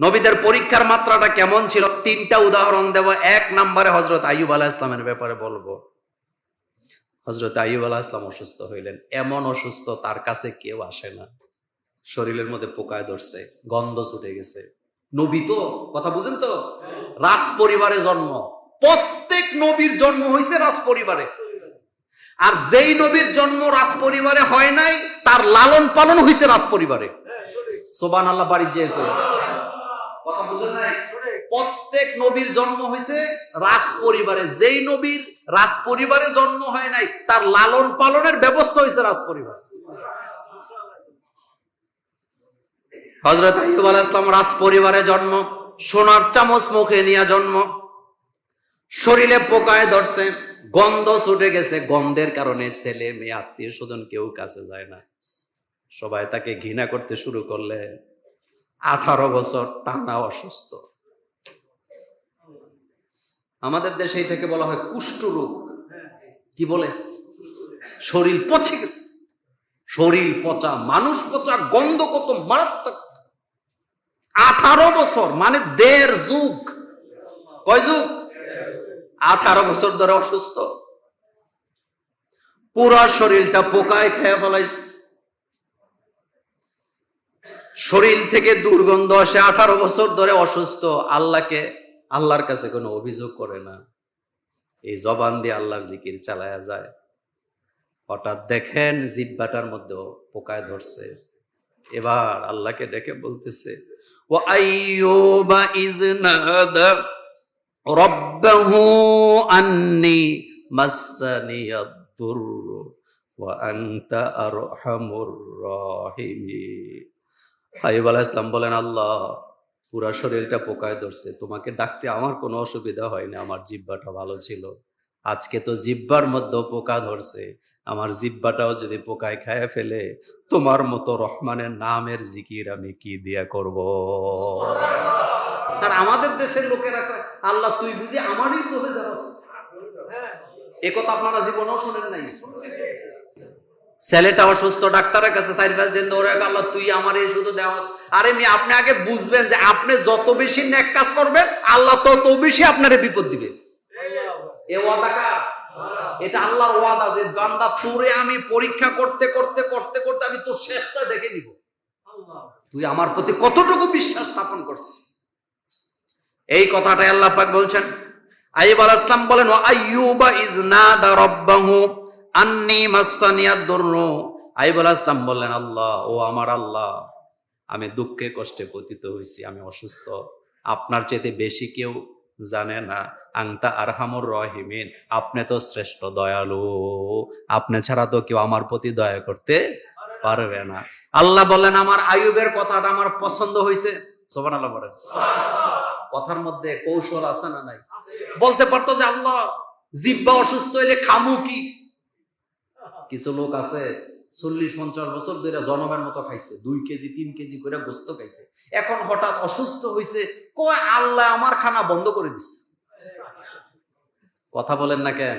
নবীদের পরীক্ষার মাত্রাটা কেমন ছিল? তিনটা উদাহরণ দেব। এক নম্বরে হজরত আইয়ুব আলাহ ইসলামের ব্যাপারে বলব। হজরত আইয়ুব আলাহ ইসলাম অসুস্থ হইলেন। এমন অসুস্থ তার কাছে কেউ আসে না। শরীরের মধ্যে পোকায় ধরছে, গন্ধ ছুটে গেছে। নবী তো, কথা বুঝেন তো? রাজ পরিবারে জন্ম। প্রত্যেক নবীর জন্ম হয়েছে রাজ পরিবারে আর যেই নবীর জন্ম রাজ পরিবারে হয় নাই, তার লালন পালন হয়েছে রাজ পরিবারে সোবান আল্লাহ বাড়ির যে কথা বুঝেন নাই? প্রত্যেক নবীর জন্ম হয়েছে রাজ পরিবারে যেই নবীর রাজ পরিবারে জন্ম হয় নাই তার লালন পালনের ব্যবস্থা হয়েছে রাজ পরিবার হজরত আইব ইসলাম রাজ পরিবারে জন্ম সোনার চামচ মুখে নিয়ে জন্ম শরীরে পোকায় ধরছে গন্ধ ছুটে গেছে। গন্ধের কারণে ছেলে মেয়ে আত্মীয় স্বজন কেউ কাছে যায় না। সবাই তাকে ঘৃণা করতে শুরু করলে আঠারো বছর টানা অসুস্থ। আমাদের দেশে এটাকে বলা হয় কুষ্ঠ রোগ। কি বলে? শরীর পচে গেছে। শরীর পচা, মানুষ পচা, গন্ধ কত মারাত্মক। আঠারো বছর মানে দেড় যুগ। কয় যুগ? আঠারো বছর ধরে অসুস্থ। পুরা শরীরটা পোকায় খেয়ে ফেলাইছে। শরীর থেকে দুর্গন্ধ আসে, আঠারো বছর ধরে অসুস্থ, আল্লাহকে, আল্লাহর কাছে কোনো অভিযোগ করে না। এই জবান দিয়ে আল্লাহর জিকির চালায়া যায়। হঠাৎ দেখেন জিব্বাটার মধ্যে পোকায় ধরছে। এবার আল্লাহকে ডেকে বলতেছে ও আইয়ুবা ইজ নাদা রব্বাহু আন্নি মাসানিয়াদ-দুরর ওয়া আনতা আরহামুর রাহিমিন। আইয়ুব আলাইহিস সালাম বলেন, আল্লাহ, পুরা শরীরটা পোকায় ধরছে। তোমাকে ডাকতে আমার কোনো অসুবিধা হয়নি আমার জিব্বাটা ভালো ছিল। আজকে তো জিব্বার মধ্যে পোকা ধরছে। আমার জিব্বাটাও যদি পোকায় খায় ফেলে, তোমার মতো রহমানের নামের জিকির আমি কি দিয়া করব? আর আমাদের দেশের লোকেরা আল্লাহ, তুই বুঝি আমারই চলে যাস এ কথা আপনারা জীবনেও শোনেন নাই। ছেলেটা অসুস্থ ডাক্তারের কাছে চার পাঁচ দিন ধরে আল্লাহ তুই আমার এই শুধু দেওয়া আরে মি আপনি আগে বুঝবেন যে আপনি যত বেশি ন্যাক কাজ করবেন, আল্লাহ তত বেশি আপনারে বিপদ দিবে। এটা আল্লাহর ওয়াদা যে বান্দা তোরে আমি পরীক্ষা করতে করতে করতে করতে আমি তোর শেষটা দেখে নিব। তুই আমার প্রতি কতটুকু বিশ্বাস স্থাপন করছিস? এই কথাটাই আল্লাহ পাক বলছেন। আইব আল ইসলাম বলেন ও আইয়ুবা ইজ নাদা রাব্বাহু। আন্নি মাসানিয়াদ দুররু আইব আল ইসলাম বললেন, আল্লাহ, ও আমার আল্লাহ, আমি দুঃখে কষ্টে পতিত হয়েছি আমি অসুস্থ। আপনার চেয়ে বেশি কেউ জানে না। আংতা আরহামুর রহিমিন, আপনি তো শ্রেষ্ঠ দয়ালু। আপনি ছাড়া তো কেউ আমার প্রতি দয়া করতে পারবে না। আল্লাহ বললেন, আমার আয়ুবের কথাটা আমার পছন্দ হয়েছে সোবান আল্লাহ বলেন। কথার মধ্যে কৌশল আছে না নাই? বলতে পারতো যে, আল্লাহ, জিব্বা অসুস্থ হইলে খামু কি? কিছু লোক আছে, চল্লিশ, পঞ্চাশ বছর ধরে জনমের মতো খাইছে, দুই কেজি, তিন কেজি করে গোস্ত খাইছে। এখন হঠাৎ অসুস্থ হয়েছে কয় আল্লাহ আমার খানা বন্ধ করে দিছে। কথা বলেন না কেন?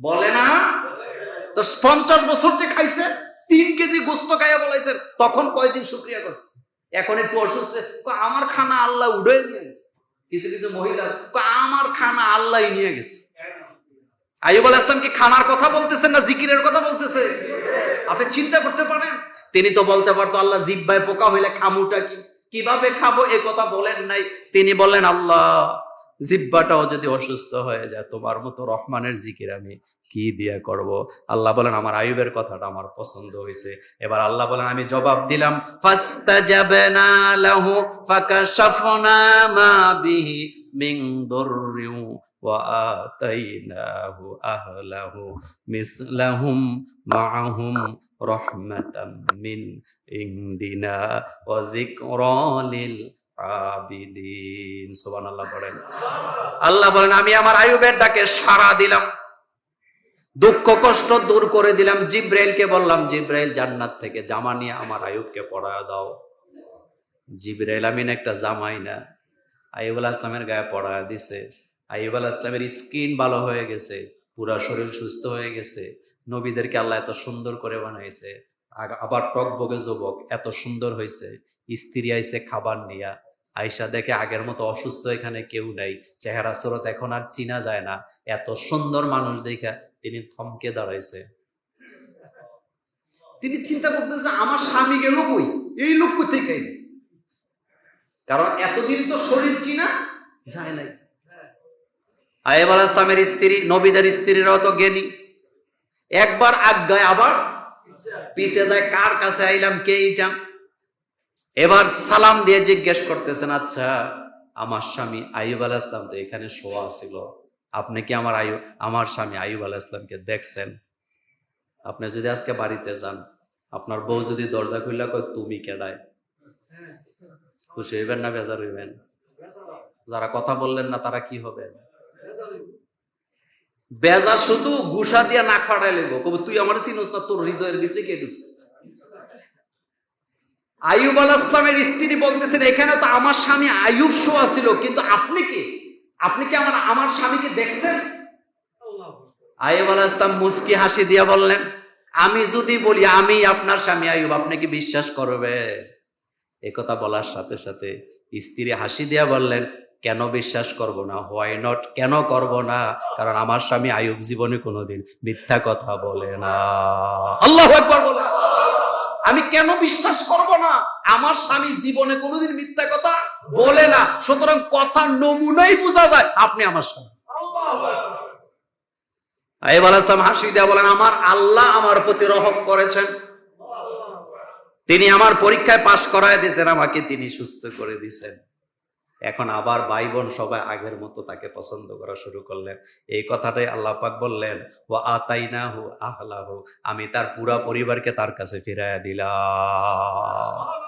বলে না? তো পঞ্চাশ বছর যে খাইছে, তিন কেজি গোস্ত খাইয়া বলাইছে, তখন কয়দিন শুক্রিয়া করছে? এখন একটু অসুস্থ আমার খানা আল্লাহ উড়ে নিয়ে গেছে। কিছু কিছু মহিলা আমার খানা আল্লাহ নিয়ে গেছে। আইব আল ইসলাম কি খানার কথা বলতেছেন না জিকিরের কথা বলতেছে? আপনি চিন্তা করতে পারেন। তিনি তো বলতে পারতো, আল্লাহ জিব্বায় পোকা হইলে খামুটা কি? কীভাবে খাব? এ কথা বলেন নাই। তিনি বললেন, আল্লাহ, জিব্বাটাও যদি অসুস্থ হয়ে যায়, তোমার মতো রহমানের জিকির আমি কি দিয়ে করব? আল্লাহ বলেন, আমার আয়ুবের কথাটা আমার পছন্দ হয়েছে। এবার আল্লাহ বলেন, আমি জবাব দিলাম, ফাস্তাজাবনা লাহু ফাকাশাফনা মা বিহি মিন দুররিন আহলাহু মিসলাহুম মাআহুম রাহমাতাম মিন ইনদিনা ওয়া যিকরা লিল আবিদিন সুবহানাল্লাহ বলেন আল্লাহ বলেন, আমি আমার আয়ুবের ডাকে সাড়া দিলাম। দুঃখ, কষ্ট দূর করে দিলাম। জিব্রাইলকে বললাম, জিব্রাইল, জান্নাত থেকে জামা নিয়ে আমার আয়ুবকে পড়া দাও। জিব্রাইল আমিন একটা জামাই না। আইব আলাহ ইসলামের গায়ে পড়া দিছে। আইব আলাহ ইসলামের স্কিন ভালো হয়ে গেছে, পুরা শরীর সুস্থ হয়ে গেছে, নবীদেরকে আল্লাহ এত সুন্দর করে বানাইছে আবার টক বগে যুবক এত সুন্দর হয়েছে স্ত্রী আইছে খাবার নিয়া আয়সা দেখে আগের মতো অসুস্থ এখানে কেউ নাই, চেহারা স্রোত এখন আর চিনা যায় না, এত সুন্দর মানুষ দেখা তিনি থমকে দাঁড়াইছে। তিনি চিন্তা করতেছে আমার স্বামী গেল কই? এই লোক থেকে কারণ এতদিন তো শরীর চিনা যায় নাই। আয়েব আল ইসলামের স্ত্রী, নবীদের স্ত্রীরাও তো জ্ঞানী। একবার আজ্ঞায় আবার পিছে যায়, কার কাছে আইলাম, কে এইটা? এবার সালাম দিয়ে জিজ্ঞেস করতেছেন আচ্ছা আমার স্বামী আইব আল ইসলাম তো এখানে শোয়া ছিল। আপনি কি আমার আয়ু আমার স্বামী আইব আল ইসলামকে দেখছেন? আপনি যদি আজকে বাড়িতে যান, আপনার বউ যদি দরজা খুললা কয়, তুমি কেডায়? খুশি হইবেন না, বেজার হইবেন? যারা কথা বললেন না, তারা কি হবে বেজার শুধু গুসা দিয়া নাক ফাটাই লেগো কবে তুই আমার চিনোস না, তোর হৃদয়ের ভিতরে কে ঢুকছে? আয়ুব আল ইসলামের স্ত্রী বলতেছেন, এখানে তো আমার স্বামী আয়ুব শোয়া ছিল, কিন্তু আপনি কি? আপনি কি আমার আমার স্বামীকে দেখছেন? আয়ুব আল ইসলাম মুস্কি হাসি দিয়া বললেন, আমি যদি বলি, আমি আপনার স্বামী আয়ুব আপনি কি বিশ্বাস করবে কথা বলার সাথে সাথে স্ত্রী হাসি দিয়া বললেন কেন বিশ্বাস করব না? হোয়াই নট কেন করব না? কারণ আমার স্বামী আয়ুব জীবনে কোনোদিন মিথ্যা কথা বলে না। আল্লাহ একবার বলে। আমি কেন বিশ্বাস করব না? আমার স্বামী জীবনে কোনোদিন মিথ্যা কথা বলে না। সুতরাং কথা নমুনাই বোঝা যায় আপনি আমার স্বামী। আইব আল ইসলাম হাসি দিয়া বলেন, আমার আল্লাহ আমার প্রতি রহম করেছেন। তিনি আমার পরীক্ষায় পাশ করায় দিয়েছেন, আমাকে তিনি সুস্থ করে দিয়েছেন। এখন আবার ভাই বোন সবাই আগের মতো তাকে পছন্দ করা শুরু করলেন। এই কথাটাই আল্লাহ পাক বললেন ও আতাই না হু আহলাহু আমি তার পুরা পরিবারকে তার কাছে ফিরাইয়া দিলাম।